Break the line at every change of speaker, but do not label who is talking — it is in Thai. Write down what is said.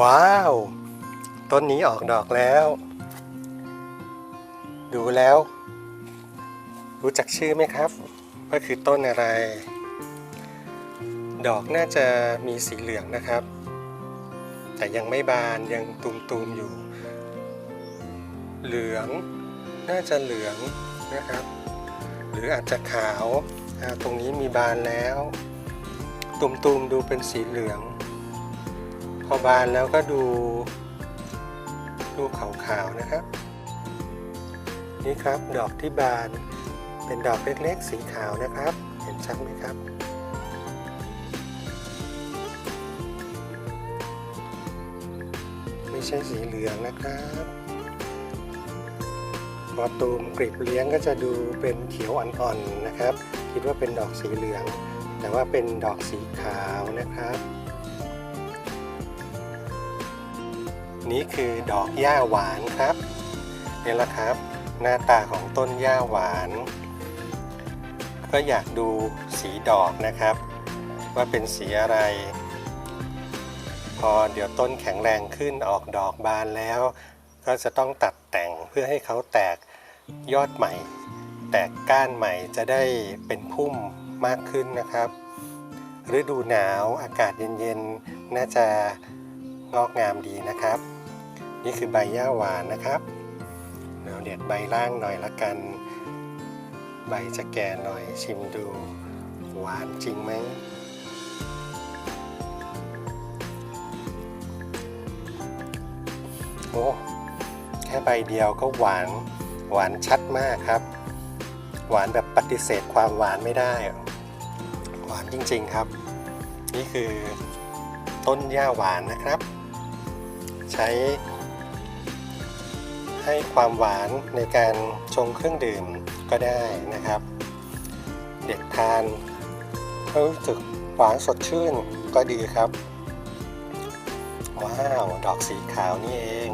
ว้าว ต้นนี้ออกดอกแล้ว ดูแล้ว รู้จักชื่อไหมครับ ว่าคือต้นอะไร ดอกน่าจะมีสีเหลืองนะครับ แต่ยังไม่บานยังตุมๆอยู่ เหลือง น่าจะเหลืองนะครับ หรืออาจจะขาว ตรงนี้มีบานแล้ว ตุมๆดูเป็นสีเหลือง พอบานแล้วก็ดูดูขาวๆนะครับ นี่ครับดอกที่บานเป็นดอกเล็กๆสีขาวนะครับ เห็นชัดไหมครับ ไม่ใช่สีเหลืองนะครับพอตูมกลีบเลี้ยงก็จะดูเป็นเขียวอ่อนๆนะครับ คิดว่าเป็นดอกสีเหลือง แต่ว่าเป็นดอกสีขาวนะครับ นี่คือดอกหญ้าหวานครับนี่แหละครับ หน้าตาของต้นหญ้าหวาน ก็อยากดูสีดอกนะครับ ว่าเป็นสีอะไร พอเดี๋ยวต้นแข็งแรงขึ้นออกดอกบานแล้ว ก็จะต้องตัดแต่งเพื่อให้เขาแตกยอดใหม่ แตกก้านใหม่จะได้เป็นพุ่มมากขึ้นนะครับฤดูหนาวอากาศเย็นๆ น่าจะงอกงามดีนะครับ นี่คือใบหญ้าหวานนะครับเราเด็ดใบล่างหน่อยละกัน ใบจะแก่หน่อยชิมดู หวานจริงไหมโอ้แค่ใบเดียวก็หวานหวานชัดมากครับ หวานแบบปฏิเสธความหวานไม่ได้ หวานจริงๆครับ นี่คือต้นหญ้าหวานนะครับ ใช้ ให้ความหวานในการชงเครื่องดื่มก็ได้นะครับ เด็กทานรู้สึกหวานสดชื่นก็ดีครับ ว้าว ดอกสีขาวนี่เอง